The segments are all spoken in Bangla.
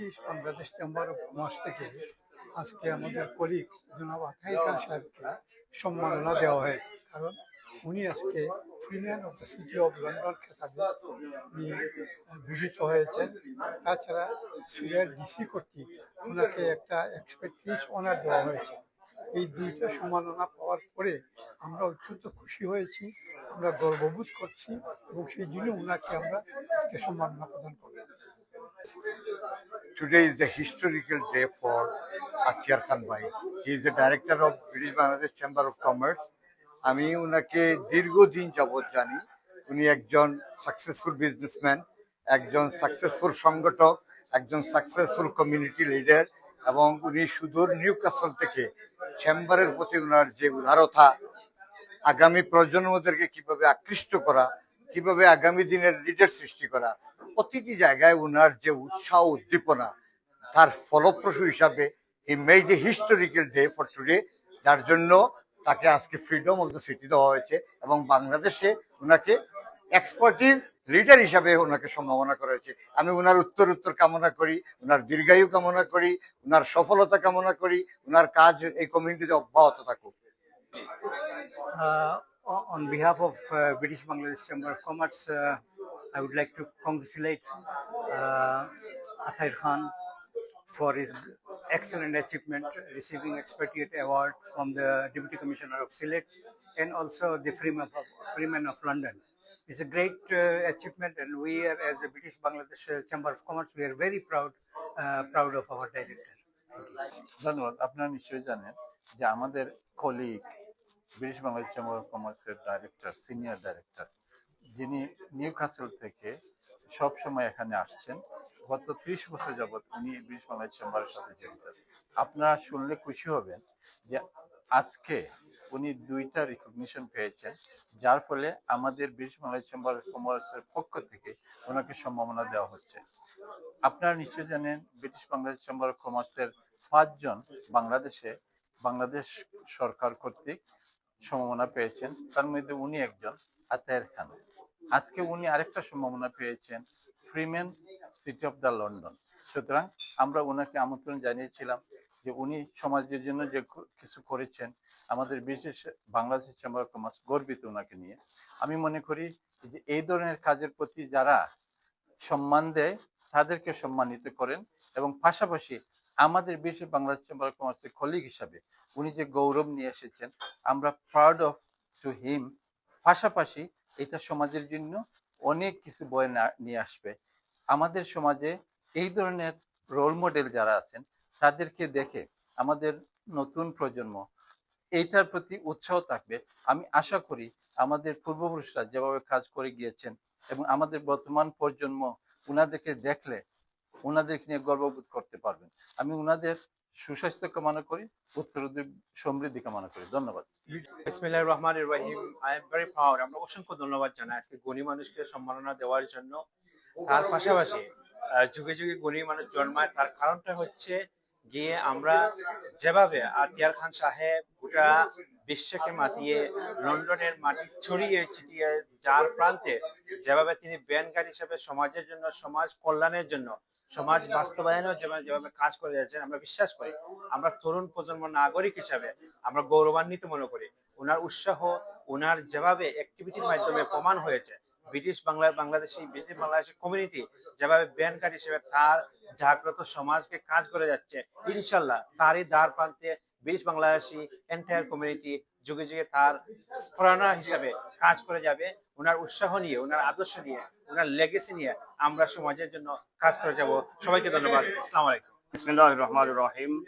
ব্রিটিশ বাংলাদেশ চেম্বার অফ থেকে আজকে আমাদের কলিগ জনাব খান সাহেবকে সম্মাননা দেওয়া হয় কারণ উনি আজকে freeman of the city of London খেতাবে উনি ভূষিত হয়েছেন। তাছাড়া সিরিয়ার ডিসি কর্তৃক ওনাকে একটা এক্সপেক্টিভ অনার দেওয়া হয়েছে। এই দুইটা সম্মাননা পাওয়ার পরে আমরা অত্যন্ত খুশি হয়েছি, আমরা গর্ববোধ করছি এবং সেই জন্য ওনাকে আমরা আজকে সম্মাননা প্রদান করব Today is the historical day for Akhtar Khan Bhai. He is the director of British Bangladesh Chamber of Commerce. আমি উনাকে দীর্ঘদিন যাবৎ জানি উনি একজন সাকসেসফুল বিজনেসম্যান একজন সাকসেসফুল সংগঠক, একজন সাকসেসফুল কমিউনিটি লিডার এবং উনি সুদূর নিউ কাসল থেকে চেম্বারের প্রতি উনার যে উদারতা, আগামী প্রজন্মদেরকে কীভাবে আকৃষ্ট করা কীভাবে আগামী দিনের লিডার সৃষ্টি করা, প্রতিটি জায়গায় উনার যে উৎসাহ, উদ্দীপনা, তার ফলপ্রসূ হিসাবে he made a historical day for today যার জন্য তাকে আজকে ফ্রিডম অফ দ্য সিটি দেওয়া হয়েছে এবং বাংলাদেশে ওনাকে এক্সপার্টিজ লিডার হিসাবে ওনাকে সম্ভাবনা করা হয়েছে। আমি ওনার উত্তর উত্তর কামনা করি ওনার দীর্ঘায়ু কামনা করি ওনার সফলতা কামনা করি ওনার কাজ এই কমিউনিটিতে অব্যাহত থাকুক। On behalf of uh, British Bangladesh Chamber of Commerce, uh, I would like to congratulate uh, Athir Khan for his excellent achievement, receiving Expatriate Award from the Deputy Commissioner of Sylhet and also the Freeman of, Freeman of London. It's a great uh, achievement, and we are, as the British Bangladesh uh, Chamber of Commerce, we are very proud, uh, proud of our director. ধন্যবাদ আপনারা নিশ্চয়ই জানেন যে আমাদের colleague British Bangladesh chamber of কমার্সের ডাইরেক্টর সিনিয়র ডাইরেক্টর যিনি নিউ কাসেল থেকে সব সময় এখানে আসছেন। গত ত্রিশ বছর যাবৎ উনি ব্রিটিশ বাংলাদেশ চেম্বারের সাথে জড়িত। আপনারা শুনলে খুশি হবেন যে আজকে উনি দুইটা রিকগনিশন পেয়েছেন, যার ফলে আমাদের ব্রিটিশ বাংলাদেশ চেম্বার অফ কমার্সের পক্ষ থেকে ওনাকে সম্ভাবনা দেওয়া হচ্ছে। আপনারা নিশ্চয় জানেন, ব্রিটিশ বাংলাদেশ চেম্বার অফ কমার্সের পাঁচজন বাংলাদেশে, বাংলাদেশ সরকার কর্তৃক সম্ভাবনা পেয়েছেন। তার মধ্যে উনি একজন আতায়ের খান। আজকে উনি আরেকটা সম্ভাবনা পেয়েছেন, freeman city of the London. সুতরাং আমরা ওনাকে আমন্ত্রণ জানিয়েছিলাম যে উনি সমাজের জন্য যে কিছু করেছেন, আমাদের বিশেষ বাংলাদেশ চেম্বার অফ কমার্স গর্বিত ওনাকে নিয়ে। আমি মনে করি যে এই ধরনের কাজের প্রতি যারা সম্মান দেয়, তাদেরকে সম্মানিত করেন এবং পাশাপাশি আমাদের বিশ্ব বাংলাদেশ চেম্বার অফ কমার্সের কলিগ হিসাবে উনি যে গৌরব নিয়ে এসেছেন, আমরা প্রাউড অফ টু হিম পাশাপাশি এটা সমাজের জন্য অনেক কিছু বয়ে নিয়ে আসবে। আমাদের সমাজে এই ধরনের রোল মডেল যারা আছেন, তাদেরকে দেখে আমাদের নতুন প্রজন্ম এইটার প্রতি উৎসাহ থাকবে। আমি আশা করি আমাদের পূর্বপুরুষরা যেভাবে কাজ করে গিয়েছেন এবং আমাদের বর্তমান প্রজন্ম উনাদেরকে দেখলে উনাদেরকে নিয়ে গর্ববোধ করতে পারবেন। আমি উনাদের সুস্বাস্থ্য কামনা করি উত্তর সমৃদ্ধি কামনা করি। ধন্যবাদ। বিসমিল্লাহির রহমানির রহিম। আই এম ভেরি প্রাউড আমরা অসংখ্য ধন্যবাদ জানাই আজকে গণী মানুষকে সম্মাননা দেওয়ার জন্য। তার পাশাপাশি যুগে যুগে গণী মানুষ জন্মায়। তার কারণটা হচ্ছে গিয়ে আমরা যেভাবে আতিয়ার খান সাহেব গোটা বিশ্বকে মাতিয়ে লন্ডনের মাটি ছড়িয়ে ছিটিয়ে যার প্রান্তে যেভাবে তিনি ব্যানকার হিসেবে সমাজের জন্য, সমাজ কল্যাণের জন্য সমাজ বাস্তবায়নেও যেভাবে যেভাবে কাজ করে যাচ্ছেন, আমরা বিশ্বাস করি। আমরা তরুণ প্রজন্ম নাগরিক হিসাবে আমরা গৌরবান্বিত মনে করি। ওনার উৎসাহ, ওনার যেভাবে অ্যাক্টিভিটির মাধ্যমে প্রমাণ হয়েছে, ব্রিটিশ বাংলা, বাংলাদেশি, ব্রিটিশ বাংলাদেশের কমিউনিটি যেভাবে ব্যানকার হিসেবে তার জাগ্রত সমাজকে কাজ করে যাচ্ছে, ইনশাল্লাহ তারই দ্বার প্রান্তে ব্রিটিশ বাংলাদেশি এন্টায়ার কমিউনিটি যুগে যুগে তার প্রেরণা হিসাবে কাজ করে যাবে, ওনার উৎসাহ নিয়ে, ওনার আদর্শ নিয়ে, ওনার লেগেসি নিয়ে আমরা সমাজের জন্য কাজ করে যাব। সবাইকে ধন্যবাদ। আসসালামু আলাইকুম। বিসমিল্লাহ রহমান রহিম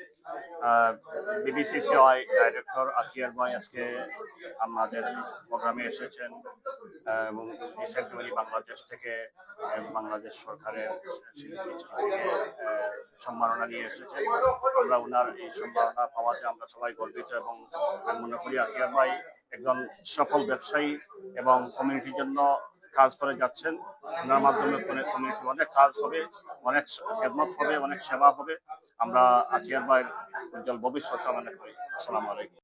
বিবিসিসিআই ডাইরেক্টর আসিয়ার ভাই আজকে আমাদের প্রোগ্রামে এসেছেন আহ, এবং রিসেন্টলি বাংলাদেশ থেকে আহ, বাংলাদেশ সরকারের আহ, সম্মাননা নিয়ে এসেছেন। আমরা ওনার এই সম্মাননা পাওয়াতে আমরা সবাই গর্বিত এবং আমি মনে করি আসিয়ার ভাই একজন সফল ব্যবসায়ী এবং কমিউনিটির জন্য কাজ করে যাচ্ছেন। ওনার মাধ্যমে অনেক কাজ হবে, অনেক খেদমত হবে, অনেক সেবা হবে। আমরা আজিয়ার ভাইয়ের উজ্জ্বল ভবিষ্যৎ কামনা করি। আসসালামু আলাইকুম।